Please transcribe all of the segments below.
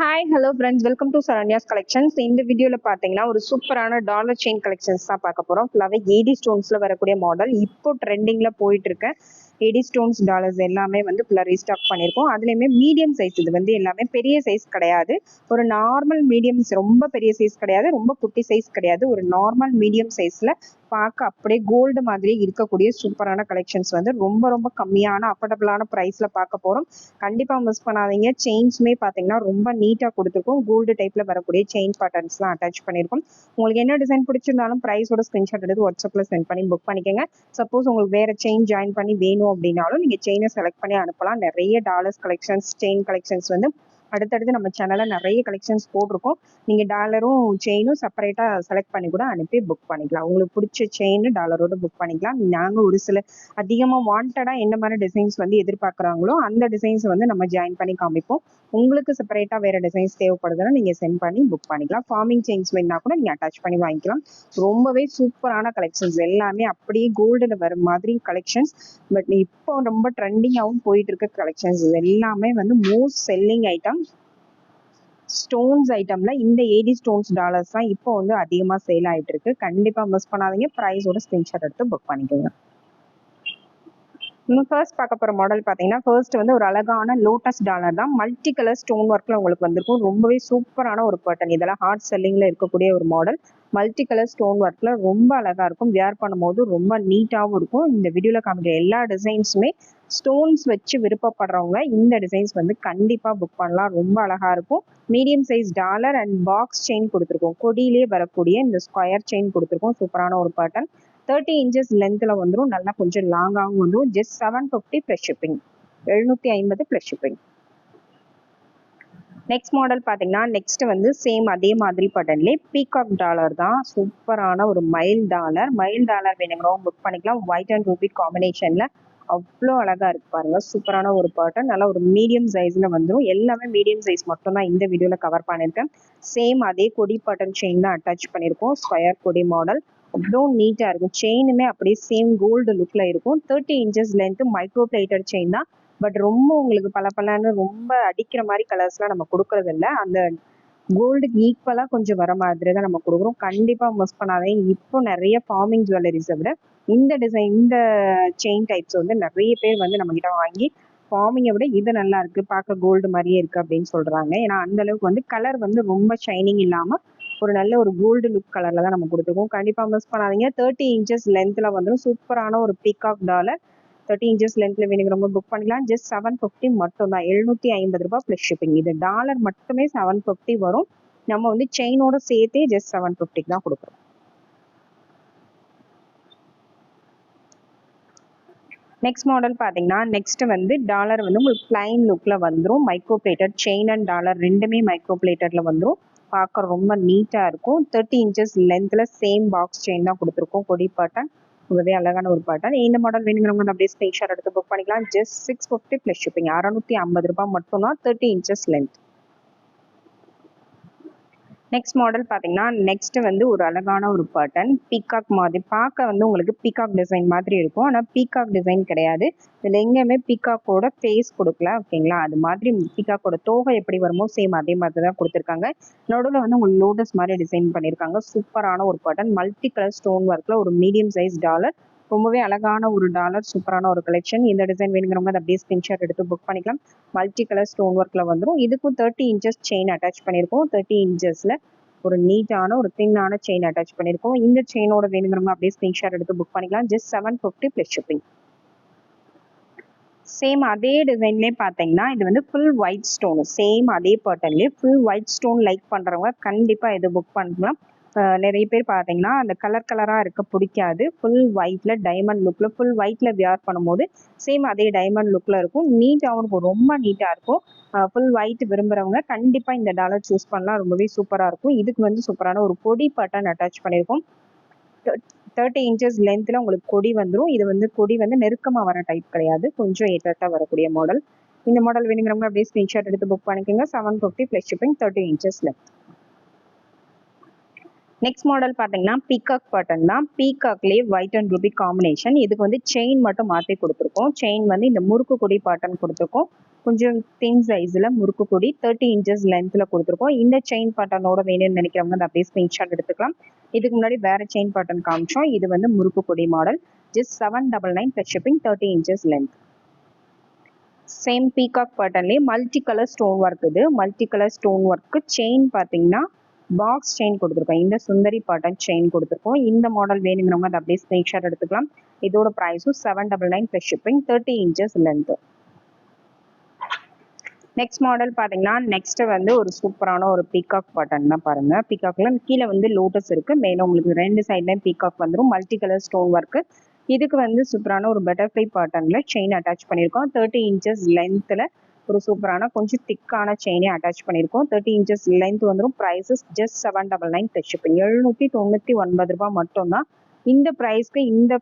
Hi hello friends welcome to Saranya's collections இந்த வீடியோவில் பார்த்தீங்கன்னா ஒரு சூப்பரான டாலர் செயின் கலெக்ஷன்ஸ் தான் பார்க்க போகிறோம் ஃபுல்லாகவே ஏடி ஸ்டோன்ஸில் வரக்கூடிய மாடல் இப்போ ட்ரெண்டிங்கில் போயிட்டு இருக்க ஏடி ஸ்டோன்ஸ் டாலர்ஸ் எல்லாமே வந்து ஃபுல்லாக ரீஸ்டாக் பண்ணியிருக்கோம். அதுலேயுமே மீடியம் சைஸ் இது வந்து எல்லாமே பெரிய சைஸ் கிடையாது. ஒரு நார்மல் மீடியம் ரொம்ப பெரிய சைஸ் கிடையாது. ரொம்ப குட்டி சைஸ் கிடையாது. ஒரு நார்மல் மீடியம் சைஸில் பார்க்க அப்படியே கோல்டு மாதிரி இருக்கக்கூடிய சூப்பரான கலெக்ஷன்ஸ் வந்து ரொம்ப ரொம்ப கம்மியான அஃபோர்டபுளான ப்ரைஸில் பார்க்க போகிறோம் கண்டிப்பாக மிஸ் பண்ணாதீங்க. செயின்ஸுமே பார்த்தீங்கன்னா ரொம்ப நீட்டாக கொடுத்துருக்கோம். கோல்டு டைப்பில் வரக்கூடிய செயின் பேட்டர்ன்ஸ்லாம் அட்டாச் பண்ணியிருக்கோம். உங்களுக்கு என்ன டிசைன் பிடிச்சிருந்தாலும் ப்ரைஸோட ஸ்க்ரீன்ஷாட் எடுத்து வாட்ஸ்அப்பில் சென்ட் பண்ணி புக் பண்ணிக்கோங்க. சப்போஸ் உங்களுக்கு வேறு செயின் ஜாயின் பண்ணி வேணும் அப்படின்னாலும் நீங்கள் செயினை செலக்ட் பண்ணி அனுப்பலாம். நிறைய டாலர்ஸ் கலெக்ஷன்ஸ் செயின் கலெக்ஷன்ஸ் வந்து அடுத்தடுத்து நம்ம சேனலில் நிறைய கலெக்ஷன்ஸ் போட்டிருக்கோம். நீங்கள் டாலரும் செயினும் செப்பரேட்டாக செலக்ட் பண்ணி கூட அனுப்பி புக் பண்ணிக்கலாம். உங்களுக்கு பிடிச்ச செயின் டாலரோட புக் பண்ணிக்கலாம். நாங்கள் ஒரு சில அதிகமாக வாண்டடாக என்ன மாதிரி டிசைன்ஸ் வந்து எதிர்பார்க்குறாங்களோ அந்த டிசைன்ஸ் வந்து நம்ம ஜாயின் பண்ணி காமிப்போம். உங்களுக்கு செப்பரேட்டாக வேறு டிசைன்ஸ் தேவைப்படுதுன்னா நீங்கள் சென்ட் பண்ணி புக் பண்ணிக்கலாம். ஃபார்மிங் செயின்ஸ் வேணா கூட நீங்கள் அட்டாச் பண்ணி வாங்கிக்கலாம். ரொம்பவே சூப்பரான கலெக்ஷன்ஸ் எல்லாமே அப்படியே கோல்டில் வர மாதிரி கலெக்ஷன்ஸ் பட் இப்போ ரொம்ப ட்ரெண்டிங்காகவும் போயிட்டு இருக்க கலெக்ஷன்ஸ் எல்லாமே வந்து மோஸ்ட் செல்லிங் ஐட்டம் ஸ்டோன்ஸ் ஐட்டம்ல இந்த ஏடி ஸ்டோன்ஸ் டாலர்ஸ் தான் இப்போ வந்து அதிகமாக சேல் ஆயிட்டு இருக்கு. கண்டிப்பா மிஸ் பண்ணாதீங்க. ப்ரைஸோட ஸ்கிரீன்ஷாட் எடுத்து புக் பண்ணிக்கோங்க. ஃபர்ஸ்ட் பார்க்க போகிற மாடல் பார்த்தீங்கன்னா ஃபர்ஸ்ட் வந்து ஒரு அழகான லோட்டஸ் டாலர் தான். மல்டி கலர் ஸ்டோன் ஒர்க்கில் உங்களுக்கு வந்திருக்கும். ரொம்பவே சூப்பரான ஒரு பேட்டர்ன் இதெல்லாம் ஹார்ட் செல்லிங்கில் இருக்கக்கூடிய ஒரு மாடல் மல்டி கலர் ஸ்டோன் ஒர்க்கில் ரொம்ப அழகாக இருக்கும். வியர் பண்ணும்போது ரொம்ப நீட்டாகவும் இருக்கும். இந்த வீடியோவில் காமிக்கிற எல்லா டிசைன்ஸுமே ஸ்டோன்ஸ் வச்சு விருப்பப்படுறவங்க இந்த டிசைன்ஸ் வந்து கண்டிப்பாக புக் பண்ணலாம். ரொம்ப அழகாக இருக்கும். Medium size dollar and box chain கொடுத்துருக்கோம். கொடியிலே வரக்கூடிய இந்த ஸ்கொயர் செயின் கொடுத்துருக்கோம். சூப்பரான ஒரு பேட்டர்ன் தேர்ட்டி இன்ச்சஸ் லென்த்தில் வந்துடும் நல்லா கொஞ்சம் லாங்காகவும் வந்துடும் just seven fifty plus shipping எழுநூற்றி ஐம்பது ப்ளஸ் ஷிப்பிங் நெக்ஸ்ட் மாடல் பார்த்தீங்கன்னா நெக்ஸ்ட் வந்து சேம் அதே மாதிரி பட்டன்லே பீகாக் டாலர் தான். சூப்பரான ஒரு மைல் டாலர் மைல் டாலர் வேணுங்கிறவங்க புக் பண்ணிக்கலாம். ஒயிட் அண்ட் ரூபி காம்பினேஷனில் அவ்வளோ அழகாக இருக்கு பாருங்க. சூப்பரான ஒரு பேட்டர்ன் நல்லா ஒரு மீடியம் சைஸில் வந்துடும் எல்லாமே மீடியம் சைஸ் மட்டும் தான் இந்த வீடியோவில் கவர் பண்ணியிருக்கேன். சேம் அதே கொடி பட்டன் செயின் தான் அட்டாச் பண்ணியிருக்கோம். ஸ்கொயர் கொடி மாடல் அவ்வளோ நீட்டாக இருக்கும். செயினுமே அப்படியே சேம் கோல்டு லுக்கில் இருக்கும். Thirty inches length micro plated chain தான். பட் ரொம்ப உங்களுக்கு பல பலன்னு ரொம்ப அடிக்கிற மாதிரி கலர்ஸ்லாம் நம்ம கொடுக்கறது இல்லை அந்த கோல்டுக்கு ஈக்குவலாக கொஞ்சம் வர மாதிரி தான் நம்ம கொடுக்குறோம். கண்டிப்பாக மிஸ் பண்ணாதீங்க. இப்போ நிறைய ஃபார்மிங் ஜுவல்லரிஸை விட இந்த டிசைன் இந்த செயின் டைப்ஸ் வந்து நிறைய பேர் வந்து நம்ம கிட்ட வாங்கி ஃபார்மிங்கை விட இது நல்லா இருக்கு. பார்க்க கோல்டு மாதிரியே இருக்கு அப்படின்னு சொல்றாங்க. ஏன்னா அந்த அளவுக்கு வந்து கலர் வந்து ரொம்ப ஷைனிங் இல்லாமல் ஒரு நல்ல ஒரு கோல்டு லுக் கலர்ல தான் நம்ம கொடுத்துருக்கோம். கண்டிப்பா மிஸ் பண்ணாதீங்க. தேர்ட்டி இன்ச்சஸ் லென்த்ல வந்துடும் சூப்பரான ஒரு பீகாக் டாலர் தேர்ட்டி இன்ச்சஸ் லென்த்ல வேணுங்கிறவங்க புக் பண்ணிக்கலாம். ஜஸ்ட் செவன் ஃபிஃப்டி மட்டும் தான் எழுநூத்தி ஐம்பது ரூபாய் ப்ளஸ் ஷிப்பிங் இது டாலர் மட்டுமே செவன் ஃபிஃப்டி வரும். நம்ம வந்து செயினோட சேர்த்தே ஜஸ்ட் செவன் ஃபிஃப்டிக்கு தான் கொடுக்குறோம். நெக்ஸ்ட் மாடல் பார்த்தீங்கன்னா நெக்ஸ்ட் வந்து டாலர் வந்து உங்களுக்கு பிளைன் லுக்கில் வந்துடும் micro plated chain and dollar ரெண்டுமே மைக்ரோ பிளேட்டடில் வந்துடும் பார்க்க ரொம்ப நீட்டாக இருக்கும். தேர்ட்டி இன்ச்சஸ் லென்த்தில் சேம் பாக்ஸ் செயின் தான் கொடுத்துருக்கோம். கொடி பாட்டன் ரொம்பவே அழகான ஒரு பாட்டன் இந்த மாடல் வேணுங்கிறவங்க அப்படியே ஸ்க்ரீன்ஷாட் எடுத்து புக் பண்ணிக்கலாம். Just six fifty plus shipping அறநூற்றி ஐம்பது ரூபாய் மட்டும் தான் thirty inches length next model பார்த்தீங்கன்னா நெக்ஸ்ட் வந்து ஒரு அழகான ஒரு பட்டன் பீகாக் மாதிரி பார்க்க வந்து உங்களுக்கு பீகாக் டிசைன் மாதிரி இருக்கும். ஆனால் பீகாக் டிசைன் கிடையாது. இதில் எங்கேயுமே பீகாக்கோட ஃபேஸ் கொடுக்கல ஓகேங்களா? அது மாதிரி பீகாக்கோட தோகை எப்படி வருமோ சேம் அதே மாதிரி தான் கொடுத்துருக்காங்க. நடுவில் வந்து உங்களுக்கு லோட்டஸ் மாதிரி டிசைன் பண்ணியிருக்காங்க. சூப்பரான ஒரு பட்டன் மல்டி கலர் ஸ்டோன் ஒர்க்கில் ஒரு மீடியம் சைஸ் டாலர் ரொம்பவே அழகான ஒரு டாலர் சூப்பரான ஒரு கலெக்ஷன் இந்த டிசைன் வேணுங்கிறவங்க அதை அப்படியே ஸ்கிரீன்ஷாட் எடுத்து புக் பண்ணிக்கலாம். மல்டி கலர் ஸ்டோன் ஒர்க்கில் வந்துடும் இதுக்கும் தேர்ட்டி இன்ச்சஸ் செயின் அட்டாச் பண்ணியிருக்கோம். தேர்ட்டி இன்ச்சஸில் ஒரு நீட்டான ஒரு தின்னான செயின் அட்டாச் பண்ணியிருக்கோம். இந்த செயினோட வேணுங்கிறவங்க அப்படியே ஸ்கிரீன்ஷாட் எடுத்து புக் பண்ணிக்கலாம். Just seven fifty plus shipping same அதே டிசைன்லேயே பார்த்தீங்கன்னா இது வந்து ஃபுல் ஒயிட் ஸ்டோன் சேம் அதே பேட்டர்ன்லேயே ஃபுல் ஒயிட் ஸ்டோன் லைக் பண்ணுறவங்க கண்டிப்பாக இது புக் பண்ணலாம். நிறைய பேர் பார்த்தீங்கன்னா அந்த கலர் கலராக இருக்க பிடிக்காது. ஃபுல் ஒயிட்ல டைமண்ட் லுக்கில் ஃபுல் ஒயிட்ல வியர் பண்ணும்போது சேம் அதே டைமண்ட் லுக்கில் இருக்கும். நீட்டாகவும் இருக்கும் ரொம்ப நீட்டாக இருக்கும். ஃபுல் ஒயிட் விரும்புகிறவங்க கண்டிப்பாக இந்த டாலர் சூஸ் பண்ணலாம். ரொம்பவே சூப்பராக இருக்கும். இதுக்கு வந்து சூப்பரான ஒரு கொடி பட்டன் அட்டாச் பண்ணியிருக்கோம் தேர்ட்டி இன்ச்சஸ் லென்த்தில் உங்களுக்கு கொடி வந்துடும் இது வந்து கொடி வந்து நெருக்கமாக வர டைப் கிடையாது. கொஞ்சம் ஏற்றட்டாக வரக்கூடிய மாடல் இந்த மாடல் வேணுங்கிறவங்க அப்படியே ஸ்க்ரீன்ஷாட் எடுத்து புக் பண்ணிக்கோங்க. Seven fifty plus shipping thirty inches length next model பார்த்தீங்கன்னா பீகாக் பட்டன் தான். பீகாக்லேயே ஒயிட் அண்ட் ரூபி காம்பினேஷன் இதுக்கு வந்து செயின் மட்டும் மாற்றி கொடுத்துருக்கோம். செயின் வந்து இந்த முறுக்கு கொடி பாட்டன் கொடுத்துருக்கோம். கொஞ்சம் தின் சைஸில் முறுக்கு கொடி தேர்ட்டி இன்ச்சஸ் லென்த்தில் கொடுத்துருக்கோம். இந்த செயின் பாட்டனோட வேணும்னு நினைக்கிறவங்க அந்த அப்படியே ஸ்க்ரீன்ஷாட் எடுத்துக்கலாம். இதுக்கு முன்னாடி வேற செயின் பாட்டன் காமிச்சோம். இது வந்து முறுக்கு கொடி model just seven double nine plus shipping thirty inches length same peacock பேட்டர்ன்லேயே multi colour stone work இது. Multi colour stone work chain பார்த்தீங்கன்னா பாக்ஸ் செயின் கொடுத்துருக்கோம். இந்த சுந்தரி பாட்டன் செயின் கொடுத்துருக்கோம். இந்த மாடல் வேணுங்கிறவங்க அதை அப்படியே ஸ்க்ரீன்ஷாட் எடுத்துக்கலாம். இதோட ப்ரைஸும் seven double nine plus shipping thirty inches length next model பார்த்தீங்கன்னா நெக்ஸ்ட் வந்து ஒரு சூப்பரான ஒரு பீகாக் பட்டன் தான் பாருங்க. பீகாக்ல கீழே வந்து லோட்டஸ் இருக்கு. மேலே உங்களுக்கு ரெண்டு சைட்லயும் பீகாக் வந்துடும் மல்டி கலர் ஸ்டோன் ஒர்க்கு இதுக்கு வந்து சூப்பரான ஒரு பட்டர்ஃப்ளை பாட்டன்ல செயின் அட்டாச் பண்ணியிருக்கோம். தேர்ட்டி இன்ச்சஸ் லென்த்தில் ஒரு சூப்பரான கொஞ்சம் திக்கான செயினே அட்டாச் பண்ணியிருக்கோம். தேர்ட்டி இன்ச்சஸ் லென்த் வந்துடும் prices just seven double nine plus எழுநூற்றி தொண்ணூற்றி ஒன்பது ரூபாய் மட்டும்தான். இந்த ப்ரைஸ்க்கு இந்த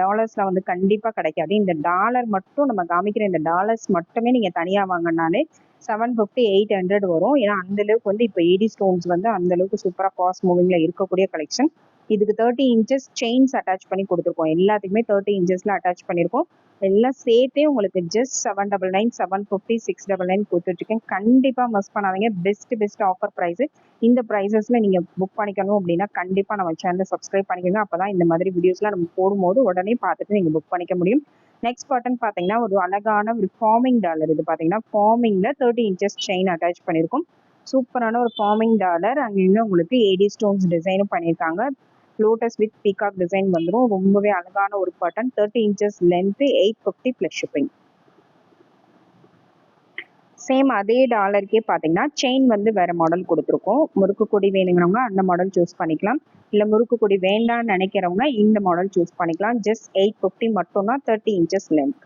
டாலர்ஸ்ல வந்து கண்டிப்பாக கிடைக்காது. இந்த டாலர் மட்டும் நம்ம காமிக்கிற இந்த டாலர்ஸ் மட்டுமே நீங்கள் தனியாக வாங்கினாலே செவன் ஃபிஃப்டி எயிட் ஹண்ட்ரட் வரும். ஏன்னா அந்த அளவுக்கு வந்து இப்போ ஏடி ஸ்டோன்ஸ் வந்து அந்த அளவுக்கு சூப்பராக காஸ்ட் மூவிங்கில் இருக்கக்கூடிய கலெக்ஷன் இதுக்கு தேர்ட்டி இன்ச்சஸ் செயின்ஸ் அட்டாச் பண்ணி கொடுத்துருக்கோம். எல்லாத்துக்குமே தேர்ட்டி இன்ச்சஸ்ல அட்டாச் பண்ணியிருக்கோம் எல்லாம் சேர்த்தே உங்களுக்கு just seven double nine seven fifty six double nine கொடுத்துட்ருக்கேன். கண்டிப்பாக மிஸ் பண்ணாதீங்க. பெஸ்ட் பெஸ்ட் ஆஃபர் ப்ரைஸு இந்த ப்ரைஸஸில் நீங்கள் புக் பண்ணிக்கணும் அப்படின்னா கண்டிப்பாக நம்ம சேனலை சப்ஸ்கிரைப் பண்ணிக்கோங்க. அப்போ தான் இந்த மாதிரி வீடியோஸ்லாம் நம்ம போடும்போது உடனே பார்த்துட்டு நீங்கள் புக் பண்ணிக்க முடியும். நெக்ஸ்ட் பட்டன் பார்த்தீங்கன்னா ஒரு அழகான ஒரு ஃபார்மிங் டாலர் இது பார்த்தீங்கன்னா ஃபார்மிங்கில் தேர்ட்டி இன்ச்சஸ் செயின் அட்டாச் பண்ணியிருக்கோம் சூப்பரான ஒரு ஃபார்மிங் டாலர் அங்கங்கே உங்களுக்கு ஏடி ஸ்டோன்ஸ் டிசைனும் பண்ணியிருக்காங்க லோட்டஸ் வித் பீகாக் டிசைன் வந்துடும் ரொம்பவே அழகான ஒரு button thirty inches length eight fifty plus shipping same அதே டாலருக்கே பார்த்தீங்கன்னா செயின் வந்து வேற மாடல் கொடுத்துருக்கோம். முறுக்கு கொடி வேணுங்கிறவங்க அந்த மாடல் சூஸ் பண்ணிக்கலாம். இல்லை முறுக்கு கொடி வேண்டாம்னு நினைக்கிறவங்க இந்த மாடல் சூஸ் பண்ணிக்கலாம். ஜஸ்ட் எயிட் ஃபிஃப்டி மட்டும்தான் thirty inches length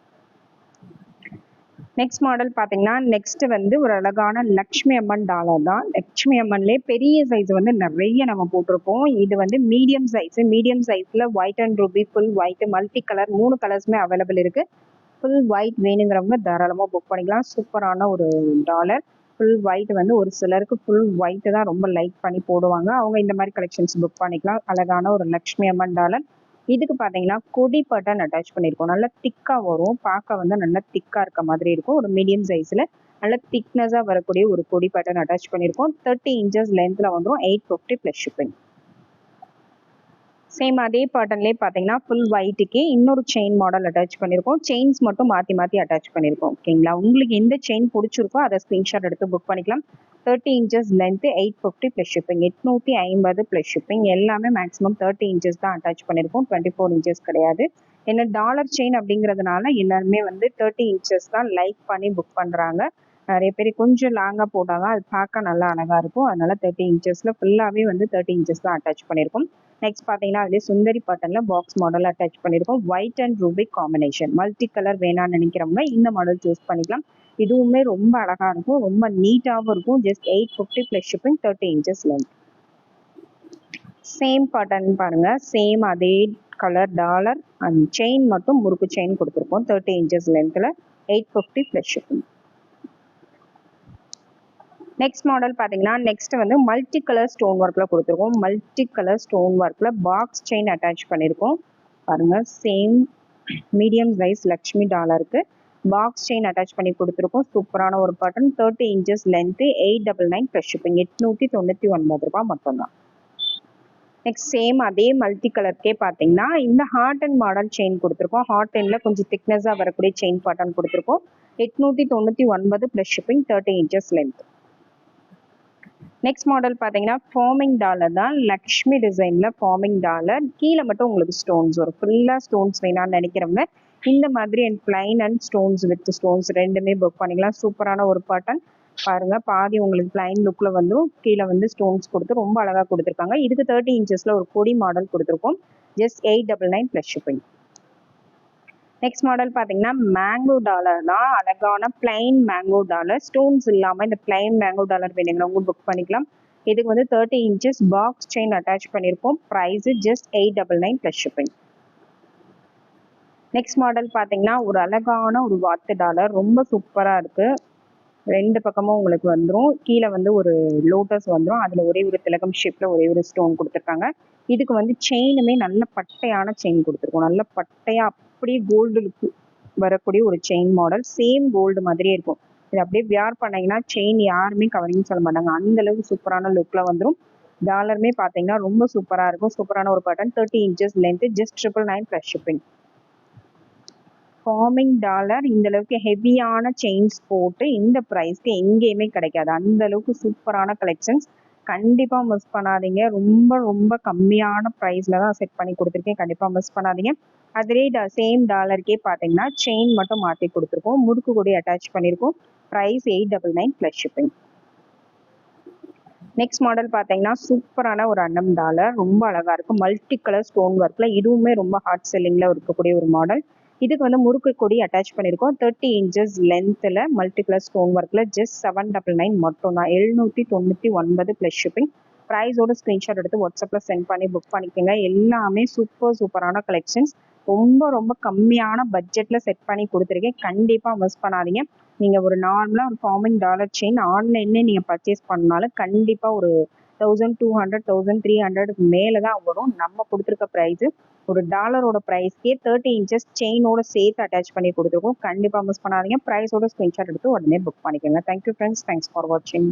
next model பார்த்தீங்கன்னா நெக்ஸ்ட் வந்து ஒரு அழகான லக்ஷ்மி அம்மன் டாலர் தான். லக்ஷ்மி அம்மன்லேயே பெரிய சைஸ் வந்து நிறைய நம்ம போட்டிருப்போம் இது வந்து மீடியம் சைஸ் மீடியம் சைஸில் white and ruby full white multi colour மூணு கலர்ஸுமே அவைலபிள் இருக்கு. ஃபுல் ஒயிட் வேணுங்கிறவங்க தாராளமாக புக் பண்ணிக்கலாம். சூப்பரான ஒரு டாலர் ஃபுல் ஒயிட் வந்து ஒரு சிலருக்கு ஃபுல் ஒயிட் தான் ரொம்ப லைக் பண்ணி போடுவாங்க. அவங்க இந்த மாதிரி கலெக்ஷன்ஸ் புக் பண்ணிக்கலாம். அழகான ஒரு லக்ஷ்மி அம்மன் டாலர் இதுக்கு பார்த்தீங்கன்னா கொடி பட்டன் அட்டாச் பண்ணியிருக்கோம் நல்லா திக்காக வரும். பார்க்க வந்து நல்லா திக்காக இருக்க மாதிரி இருக்கும். ஒரு மீடியம் சைஸில் நல்ல திக்னஸாக வரக்கூடிய ஒரு கொடி பட்டன் அட்டாச் பண்ணியிருக்கோம் தேர்ட்டி இன்ச்சஸ் லென்த்தில் வந்துடும் eight fifty plus shipping same அதே பாட்டன்லேயே பார்த்தீங்கன்னா ஃபுல் ஒயிட்டுக்கு இன்னொரு செயின் மாடல் அட்டாச் பண்ணியிருக்கோம் செயின்ஸ் மட்டும் மாற்றி மாற்றி அட்டாச் பண்ணியிருக்கோம் ஓகேங்களா உங்களுக்கு எந்த செயின் பிடிச்சிருக்கோ அதை ஸ்க்ரீன்ஷாட் எடுத்து புக் பண்ணிக்கலாம். Thirty inches length eight fifty plus shipping எட்நூற்றி ஐம்பது ப்ளஸ் ஷிப்பிங் எல்லாமே மேக்ஸிமம் தேர்ட்டி இன்ச்சஸ் தான் அட்டாச் பண்ணியிருக்கோம் டுவெண்ட்டி ஃபோர் இன்ச்சஸ் கிடையாது. ஏன்னா டாலர் செயின் அப்படிங்கிறதுனால எல்லாருமே வந்து தேர்ட்டி இன்ச்சஸ் தான் லைக் பண்ணி புக் பண்ணுறாங்க நிறைய பேர் கொஞ்சம் லாங்காக போட்டாங்க அது பார்க்க நல்லா அழகாக இருக்கும். அதனால தேர்ட்டி இன்ச்சஸில் ஃபுல்லாகவே வந்து தேர்ட்டி இன்ச்சஸ் தான் அட்டாச் பண்ணியிருக்கோம் நெக்ஸ்ட் பார்த்தீங்கன்னா அதுலேயே சுந்தரி பாட்டனில் பாக்ஸ் மாடல் அட்டாச் பண்ணியிருக்கோம் ஒயிட் அண்ட் ரூபிக் காம்பினேஷன் மல்டி கலர் வேணாம்னு நினைக்கிறவங்க இந்த மாடல் சூஸ் பண்ணிக்கலாம். இதுவுமே ரொம்ப அழகாக இருக்கும். ரொம்ப நீட்டாகவும் இருக்கும். Just eight fifty plus shipping thirty inches length same pattern பாருங்க. சேம் அதே கலர் டாலர் அண்ட் செயின் மட்டும் முறுக்கு செயின் கொடுத்துருக்கோம். தேர்ட்டி இன்ச்சஸ் லென்த்தில் eight fifty plus shipping next model பார்த்தீங்கன்னா நெக்ஸ்ட் வந்து மல்டி கலர் ஸ்டோன் ஒர்க்கில் கொடுத்துருக்கோம். மல்டி கலர் ஸ்டோன் ஒர்க்கில் பாக்ஸ் செயின் அட்டாச் பண்ணியிருக்கோம் பாருங்கள் சேம் மீடியம் சைஸ் லக்ஷ்மி டாலருக்கு பாக்ஸ் செயின் அட்டாச் பண்ணி கொடுத்துருக்கோம். சூப்பரான ஒரு button thirty inches length eight double nine plus shipping எட்நூற்றி தொண்ணூற்றி ஒன்பது ரூபாய் மட்டும்தான். நெக்ஸ்ட் சேம் அதே மல்டி கலர்க்கே பார்த்தீங்கன்னா இந்த ஹார்ட் அண்ட் மாடல் செயின் கொடுத்துருக்கோம். ஹார்ட் அண்டில் கொஞ்சம் திக்னஸாக வரக்கூடிய செயின் பாட்டன் கொடுத்துருக்கோம். எட்நூற்றி தொண்ணூற்றி ஒன்பது plus shipping thirty inches length next model பார்த்தீங்கன்னா ஃபார்மிங் டாலர் தான் லக்ஷ்மி டிசைனில் ஃபார்மிங் டாலர் கீழே மட்டும் உங்களுக்கு ஸ்டோன்ஸ் வரும். ஃபுல்லாக ஸ்டோன்ஸ் வேணாம்னு நினைக்கிறவங்க இந்த மாதிரி and plain and stones with stones ரெண்டுமே புக் பண்ணிக்கலாம். சூப்பரான ஒரு பாட்டன் பாருங்க பாதி உங்களுக்கு பிளைன் லுக்ல வந்து கீழே வந்து ஸ்டோன்ஸ் கொடுத்து ரொம்ப அழகா கொடுத்துருக்காங்க. இதுக்கு தேர்ட்டி இன்ச்சஸ்ல ஒரு கொடி மாடல் கொடுத்துருக்கோம். Just eight double nine plus shipping next model பார்த்தீங்கன்னா மேங்கோ டாலர் தான். அழகான பிளைன் மேங்கோ டாலர் ஸ்டோன்ஸ் இல்லாமல் இந்த பிளைன் மேங்கோ டாலர் வேணுங்கிறவங்க புக் பண்ணிக்கலாம். இதுக்கு வந்து thirty inches box chain attach பண்ணியிருக்கோம் price just eight double nine plus shipping next model பார்த்தீங்கன்னா ஒரு அழகான ஒரு வாத்து டாலர் ரொம்ப சூப்பராக இருக்குது ரெண்டு பக்கமும் உங்களுக்கு வந்துடும் கீழே வந்து ஒரு லோட்டஸ் வந்துடும் அதில் ஒரே ஒரு திலகம் ஷேப்பில் ஒரே ஒரு ஸ்டோன் கொடுத்துருக்காங்க. இதுக்கு வந்து செயினுமே நல்ல பட்டையான செயின் கொடுத்துருக்கோம். நல்ல பட்டையாக அப்படியே கோல்டு லுக் வரக்கூடிய ஒரு செயின் மாடல் சேம் கோல்டு மாதிரியே இருக்கும். இது அப்படியே வியார் பண்ணீங்கன்னா செயின் யாருமே கவரிங் சொல்ல மாட்டாங்க. அந்த அளவுக்கு சூப்பரான லுக்ல வந்துடும் டாலருமே பார்த்தீங்கன்னா ரொம்ப சூப்பரா இருக்கும். சூப்பரான ஒரு button thirty inches length just triple nine plus shipping forming dollar இந்த அளவுக்கு ஹெவியான செயின்ஸ் போட்டு இந்த ப்ரைஸ்க்கு எங்கேயுமே கிடைக்காது. அந்த அளவுக்கு சூப்பரான கலெக்ஷன்ஸ் கண்டிப்பா மிஸ் பண்ணாதீங்க. ரொம்ப ரொம்ப கம்மியான ப்ரைஸ்ல தான் செட் பண்ணி கொடுத்துருக்கேன். கண்டிப்பா மிஸ் பண்ணாதீங்க. அதிலே சேம் டாலருக்கே பார்த்தீங்கன்னா செயின் மட்டும் மாற்றி கொடுத்துருக்கோம். முறுக்கு கொடி அட்டாச் பண்ணியிருக்கோம் price eight double nine plus shipping next model பார்த்தீங்கன்னா சூப்பரான ஒரு அன்னம் டாலர் ரொம்ப அழகாக இருக்கும் மல்டி கலர் ஸ்டோன் ஒர்க்கில் இதுவுமே ரொம்ப ஹாட் செல்லிங்கில் இருக்கக்கூடிய ஒரு மாடல் இதுக்கு வந்து முறுக்கு கொடி அட்டாச் பண்ணியிருக்கோம் தேர்ட்டி இன்ச்சஸ் லென்த்தில் மல்டி கலர் ஸ்டோன் ஒர்க்கில் ஜஸ்ட் செவன் டபுள் நைன் மட்டும் தான் எழுநூற்றி தொண்ணூற்றி ஒன்பது ப்ளஸ் ஷிப்பிங் ப்ரைஸோட ஸ்க்ரீன்ஷாட் எடுத்து வாட்ஸ்அப்பில் சென்ட் பண்ணி புக் பண்ணிக்கோங்க. எல்லாமே சூப்பர் சூப்பரான கலெக்ஷன்ஸ் ரொம்ப ரொம்ப கம்மியான பட்ஜெட்டில் செட் பண்ணி கொடுத்துருக்கேன். கண்டிப்பாக மிஸ் பண்ணாதீங்க. நீங்கள் ஒரு நார்மலாக ஒரு ஃபார்மிங் டாலர் செயின் ஆன்லைன்லேயே நீங்கள் பர்ச்சேஸ் பண்ணாலும் கண்டிப்பாக ஒரு thousand two hundred thousand three ஹண்ட்ரடுக்கு மேலே தான் வரும். நம்ம கொடுத்துருக்க ப்ரைஸு ஒரு டாலரோட ப்ரைஸ்க்கே தேர்ட்டி இன்ச்சஸ் செயினோட சேர்த்து அட்டாச் பண்ணி கொடுத்துருக்கோம். கண்டிப்பாக மிஸ் பண்ணாதீங்க. ப்ரைஸோட ஸ்க்ரீன்ஷாட் எடுத்து உடனே புக் பண்ணிக்கோங்க. தேங்க்யூ ஃப்ரெண்ட்ஸ் தேங்க்ஸ் ஃபார் வாட்சிங்